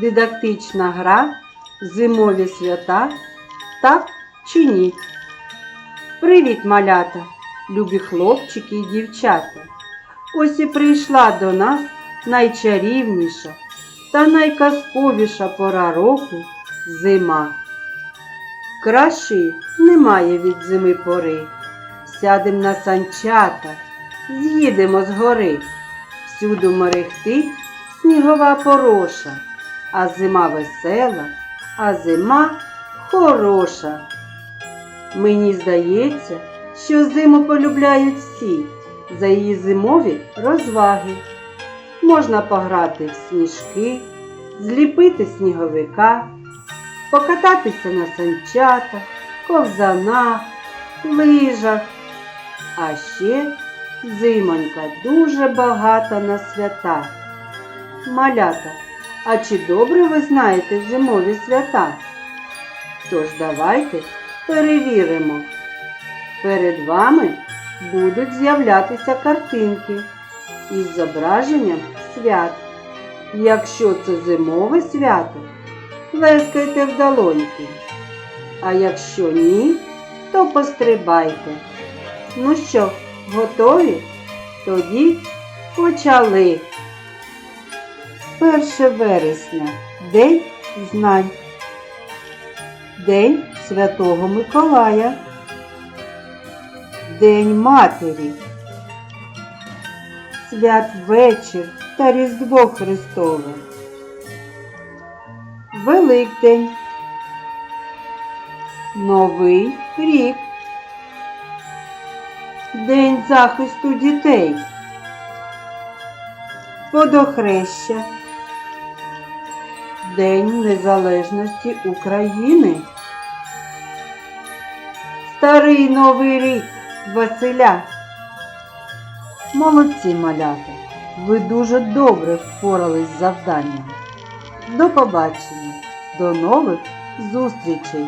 дидактична гра Зимові свята так чи ні? Привіт, малята, любі хлопчики і дівчата. Ось і прийшла до нас найчарівніша та найказковіша пора року зима. Кращої немає від зими пори. Сядем на санчата, з'їдемо з гори. Всюду мерехтить снігова пороша, а зима весела, а зима хороша. Мені здається, що зиму полюбляють всі за її зимові розваги. Можна пограти в сніжки, зліпити сніговика, покататися на санчатах, ковзанах, лижах. А ще зимонька дуже багата на свята. Малята, а чи добре ви знаєте зимові свята? Тож давайте перевіримо. Перед вами будуть з'являтися картинки із зображенням свят. Якщо це зимове свято, плескайте в долоньки. А якщо ні, то пострибайте. Ну що, готові? Тоді почали. 1 вересня День знань. День Святого Миколая. День Матері. Святвечір та Різдво Христове. Великдень. Новий рік. День захисту дітей. Водохреща. День Незалежності України. Старий Новий рік Василя. Молодці малята. Ви дуже добре впорались з завданням. До побачення. До нових зустрічей!